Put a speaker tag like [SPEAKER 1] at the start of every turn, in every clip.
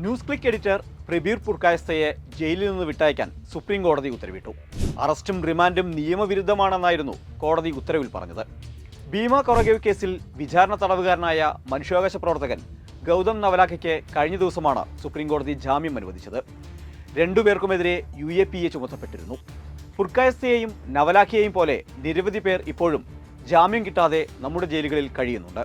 [SPEAKER 1] News click editor Prabir പുർക്കായസ്തയെ ജയിലിൽ നിന്ന് വിട്ടയക്കാൻ സുപ്രീം കോടതി ഉത്തരവിട്ടു. അറസ്റ്റും റിമാൻഡും നിയമവിരുദ്ധമാണെന്നായിരുന്നു കോടതി ഉത്തരവിൽ പറഞ്ഞത്. ഭീമ കൊറഗേവ് കേസിൽ വിചാരണ തടവുകാരനായ മനുഷ്യാവകാശ പ്രവർത്തകൻ ഗൗതം നവലാഖയ്ക്ക് കഴിഞ്ഞ ദിവസമാണ് സുപ്രീം കോടതി ജാമ്യം അനുവദിച്ചത്. രണ്ടുപേർക്കുമെതിരെ യു എ പി എ ചുമത്തപ്പെട്ടിരുന്നു. പുർക്കായസ്തയെയും നവലാഖയെയും പോലെ നിരവധി പേർ ഇപ്പോഴും ജാമ്യം കിട്ടാതെ നമ്മുടെ ജയിലുകളിൽ കഴിയുന്നുണ്ട്.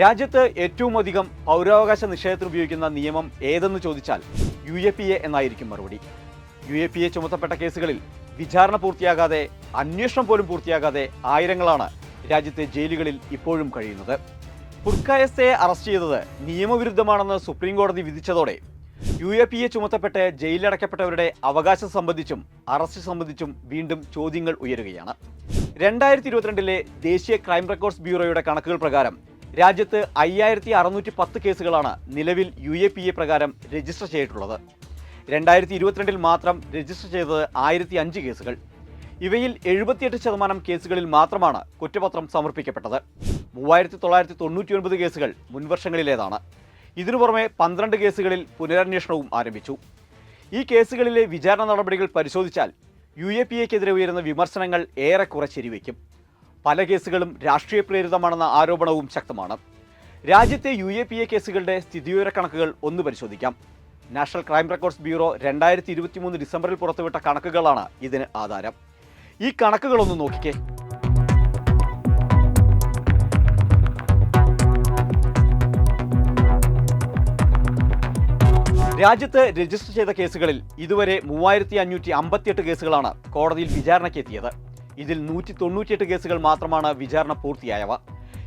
[SPEAKER 1] രാജ്യത്ത് ഏറ്റവും അധികം പൗരാവകാശ നിഷേധത്തിന് ഉപയോഗിക്കുന്ന നിയമം ഏതെന്ന് ചോദിച്ചാൽ യു എ പി എ എന്നായിരിക്കും മറുപടി. യു എ പി എ ചുമത്തപ്പെട്ട കേസുകളിൽ വിചാരണ പൂർത്തിയാകാതെ അന്വേഷണം പോലും പൂർത്തിയാകാതെ ആയിരങ്ങളാണ് രാജ്യത്തെ ജയിലുകളിൽ ഇപ്പോഴും കഴിയുന്നത്. പുർക്കായസ്തയെ അറസ്റ്റ് ചെയ്തത് നിയമവിരുദ്ധമാണെന്ന് സുപ്രീം കോടതി വിധിച്ചതോടെ യു എ പി എ ചുമത്തപ്പെട്ട് ജയിലിലടക്കപ്പെട്ടവരുടെ അവകാശം സംബന്ധിച്ചും അറസ്റ്റ് സംബന്ധിച്ചും വീണ്ടും ചോദ്യങ്ങൾ ഉയരുകയാണ്. രണ്ടായിരത്തി ഇരുപത്തിരണ്ടിലെ ദേശീയ ക്രൈം റെക്കോർഡ്സ് ബ്യൂറോയുടെ കണക്കുകൾ പ്രകാരം രാജ്യത്ത് അയ്യായിരത്തി അറുന്നൂറ്റി പത്ത് കേസുകളാണ് നിലവിൽ യു എ പി എ പ്രകാരം രജിസ്റ്റർ ചെയ്തിട്ടുള്ളത്. രണ്ടായിരത്തി ഇരുപത്തിരണ്ടിൽ മാത്രം രജിസ്റ്റർ ചെയ്തത് ആയിരത്തി അഞ്ച് കേസുകൾ. ഇവയിൽ എഴുപത്തിയെട്ട് ശതമാനം കേസുകളിൽ മാത്രമാണ് കുറ്റപത്രം സമർപ്പിക്കപ്പെട്ടത്. മൂവായിരത്തി തൊള്ളായിരത്തി തൊണ്ണൂറ്റി ഒൻപത് കേസുകൾ മുൻവർഷങ്ങളിലേതാണ്. ഇതിനു പുറമെ പന്ത്രണ്ട് കേസുകളിൽ പുനരന്വേഷണവും ആരംഭിച്ചു. ഈ കേസുകളിലെ വിചാരണ നടപടികൾ പരിശോധിച്ചാൽ യു എ പി എക്കെതിരെ ഉയരുന്ന വിമർശനങ്ങൾ ഏറെക്കുറെ ശരിവയ്ക്കും പല കേസുകളും രാഷ്ട്രീയ പ്രേരിതമാണെന്ന ആരോപണവും ശക്തമാണ്. രാജ്യത്തെ യു എ പി എ കേസുകളുടെ സ്ഥിതിവിവര കണക്കുകൾ ഒന്ന് പരിശോധിക്കാം. നാഷണൽ ക്രൈം റെക്കോർഡ്സ് ബ്യൂറോ രണ്ടായിരത്തി ഇരുപത്തി മൂന്ന് ഡിസംബറിൽ പുറത്തുവിട്ട കണക്കുകളാണ് ഇതിന് ആധാരം. ഈ കണക്കുകളൊന്ന് നോക്കിക്കേ. രാജ്യത്ത് രജിസ്റ്റർ ചെയ്ത കേസുകളിൽ ഇതുവരെ മൂവായിരത്തി അഞ്ഞൂറ്റി അമ്പത്തിയെട്ട് കേസുകളാണ് കോടതിയിൽ വിചാരണയ്ക്ക് എത്തിയത് ഇതിൽ നൂറ്റി തൊണ്ണൂറ്റിയെട്ട് കേസുകൾ മാത്രമാണ് വിചാരണ പൂർത്തിയായവ.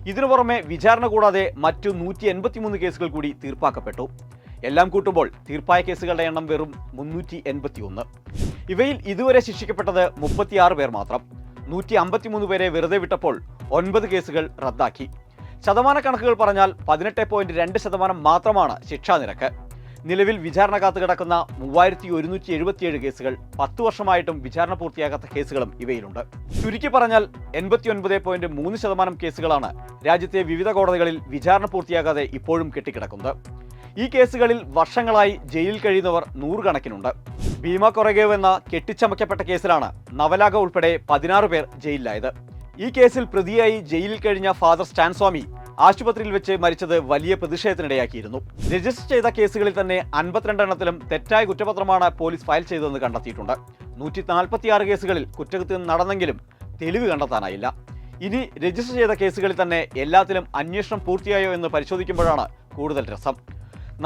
[SPEAKER 1] ഇതിനു പുറമെ വിചാരണ കൂടാതെ മറ്റു നൂറ്റി എൺപത്തിമൂന്ന് കേസുകൾ കൂടി തീർപ്പാക്കപ്പെട്ടു. എല്ലാം കൂട്ടുമ്പോൾ തീർപ്പായ കേസുകളുടെ എണ്ണം വെറും മുന്നൂറ്റി എൺപത്തി ഒന്ന് ഇവയിൽ ഇതുവരെ ശിക്ഷിക്കപ്പെട്ടത് മുപ്പത്തിയാറ് പേർ മാത്രം. നൂറ്റി അമ്പത്തിമൂന്ന് പേരെ വെറുതെ വിട്ടപ്പോൾ ഒൻപത് കേസുകൾ റദ്ദാക്കി. ശതമാന കണക്കുകൾ പറഞ്ഞാൽ പതിനെട്ട് പോയിന്റ് രണ്ട് ശതമാനം മാത്രമാണ് ശിക്ഷാ നിരക്ക്. നിലവിൽ വിചാരണ കാത്തു കിടക്കുന്ന മൂവായിരത്തി ഒരുന്നൂറ്റി എഴുപത്തിയേഴ് കേസുകൾ പത്ത് വർഷമായിട്ടും വിചാരണ പൂർത്തിയാകാത്ത കേസുകളും ഇവയിലുണ്ട്. ചുരുക്കി പറഞ്ഞാൽ എൺപത്തി ഒൻപത് പോയിന്റ് മൂന്ന് ശതമാനം കേസുകളാണ് രാജ്യത്തെ വിവിധ കോടതികളിൽ വിചാരണ പൂർത്തിയാകാതെ ഇപ്പോഴും കെട്ടിക്കിടക്കുന്നത്. ഈ കേസുകളിൽ വർഷങ്ങളായി ജയിലിൽ കഴിയുന്നവർ നൂറുകണക്കിനുണ്ട്. ഭീമ കൊറഗേവ് എന്ന കെട്ടിച്ചമയ്ക്കപ്പെട്ട കേസിലാണ് നവലാഗ ഉൾപ്പെടെ പതിനാറ് പേർ ജയിലിലായത്. ഈ കേസിൽ പ്രതിയായി ജയിലിൽ കഴിഞ്ഞ ഫാദർ സ്റ്റാൻസ്വാമി ആശുപത്രിയിൽ വെച്ച് മരിച്ചത് വലിയ പ്രതിഷേധത്തിനിടയാക്കിയിരുന്നു. രജിസ്റ്റർ ചെയ്ത കേസുകളിൽ തന്നെ അൻപത്തിരണ്ടെണ്ണത്തിലും തെറ്റായ കുറ്റപത്രമാണ് പോലീസ് ഫയൽ ചെയ്തതെന്ന് കണ്ടെത്തിയിട്ടുണ്ട്. നൂറ്റി നാൽപ്പത്തിയാറ് കേസുകളിൽ കുറ്റകൃത്യം നടന്നെങ്കിലും തെളിവ് കണ്ടെത്താനായില്ല. ഇനി രജിസ്റ്റർ ചെയ്ത കേസുകളിൽ തന്നെ എല്ലാത്തിലും അന്വേഷണം പൂർത്തിയായോ എന്ന് പരിശോധിക്കുമ്പോഴാണ് കൂടുതൽ രസം.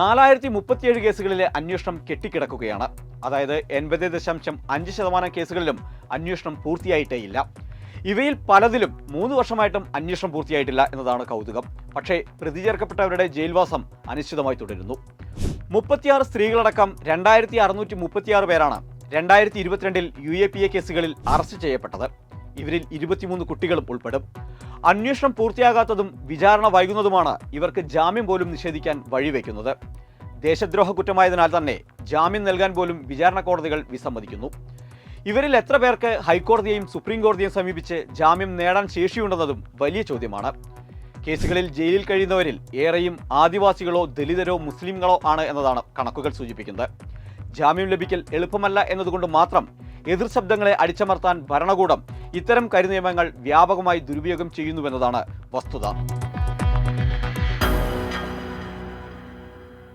[SPEAKER 1] നാലായിരത്തി മുപ്പത്തിയേഴ് കേസുകളിലെ അന്വേഷണം കെട്ടിക്കിടക്കുകയാണ്. അതായത് എൺപത് ദശാംശം അഞ്ച് ശതമാനം കേസുകളിലും അന്വേഷണം പൂർത്തിയായിട്ടേ ഇല്ല. ഇവയിൽ പലതിലും മൂന്ന് വർഷമായിട്ടും അന്വേഷണം പൂർത്തിയായിട്ടില്ല എന്നതാണ് കൗതുകം. പക്ഷേ പ്രതി ചേർക്കപ്പെട്ടവരുടെ ജയിൽവാസം അനിശ്ചിതമായി തുടരുന്നു. മുപ്പത്തിയാറ് സ്ത്രീകളടക്കം രണ്ടായിരത്തി അറുന്നൂറ്റി മുപ്പത്തിയാറ് പേരാണ് രണ്ടായിരത്തി ഇരുപത്തിരണ്ടിൽ യു എ പി എ കേസുകളിൽ അറസ്റ്റ് ചെയ്യപ്പെട്ടത്. ഇവരിൽ ഇരുപത്തിമൂന്ന് കുട്ടികളും ഉൾപ്പെടും. അന്വേഷണം പൂർത്തിയാകാത്തതും വിചാരണ വൈകുന്നതുമാണ് ഇവർക്ക് ജാമ്യം പോലും നിഷേധിക്കാൻ വഴിവെക്കുന്നത്. ദേശദ്രോഹ കുറ്റമായതിനാൽ തന്നെ ജാമ്യം നൽകാൻ പോലും വിചാരണ കോടതികൾ വിസമ്മതിക്കുന്നു. ഇവരിൽ എത്ര പേർക്ക് ഹൈക്കോടതിയെയും സുപ്രീം കോടതിയെയും സമീപിച്ച് ജാമ്യം നേടാൻ ശേഷിയുണ്ടെന്നതും വലിയ ചോദ്യമാണ്. കേസുകളിൽ ജയിലിൽ കഴിയുന്നവരിൽ ഏറെയും ആദിവാസികളോ ദലിതരോ മുസ്ലിങ്ങളോ ആണ് എന്നതാണ് കണക്കുകൾ സൂചിപ്പിക്കുന്നത്. ജാമ്യം ലഭിക്കൽ എളുപ്പമല്ല എന്നതുകൊണ്ട് മാത്രം എതിർ ശബ്ദങ്ങളെ അടിച്ചമർത്താൻ ഭരണകൂടം ഇത്തരം കരുനിയമങ്ങൾ വ്യാപകമായി ദുരുപയോഗം ചെയ്യുന്നുവെന്നതാണ് വസ്തുത.